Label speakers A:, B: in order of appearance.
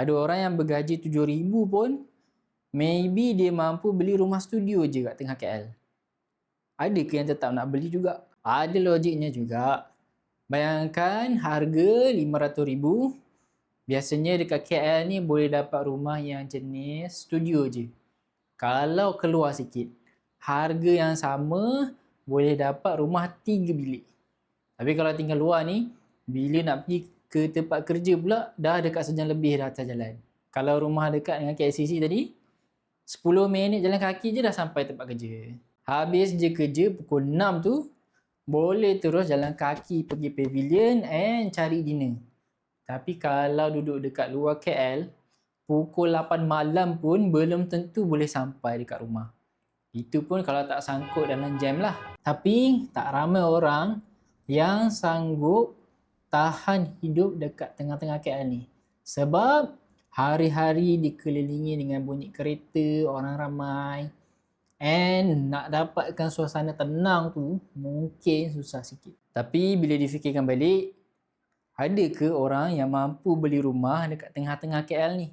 A: Ada orang yang bergaji RM7,000 pun maybe dia mampu beli rumah studio je kat tengah KL. Ada ke yang tetap nak beli juga? Ada logiknya juga. Bayangkan harga RM500,000 biasanya dekat KL ni boleh dapat rumah yang jenis studio je. Kalau keluar sikit, harga yang sama boleh dapat rumah tiga bilik. Tapi kalau tinggal luar ni, bila nak pergi ke tempat kerja pula, dah dekat sejam lebih dah atas jalan. Kalau rumah dekat dengan KLCC tadi, 10 minit jalan kaki je dah sampai tempat kerja. Habis je kerja pukul 6 tu, boleh terus jalan kaki pergi pavilion and cari dinner. Tapi kalau duduk dekat luar KL, pukul 8 malam pun belum tentu boleh sampai dekat rumah. Itu pun kalau tak sangkut dalam jam lah. Tapi tak ramai orang yang sanggup tahan hidup dekat tengah-tengah KL ni. Sebab hari-hari dikelilingi dengan bunyi kereta, orang ramai. And nak dapatkan suasana tenang tu mungkin susah sikit. Tapi bila difikirkan balik, ada ke orang yang mampu beli rumah dekat tengah-tengah KL ni?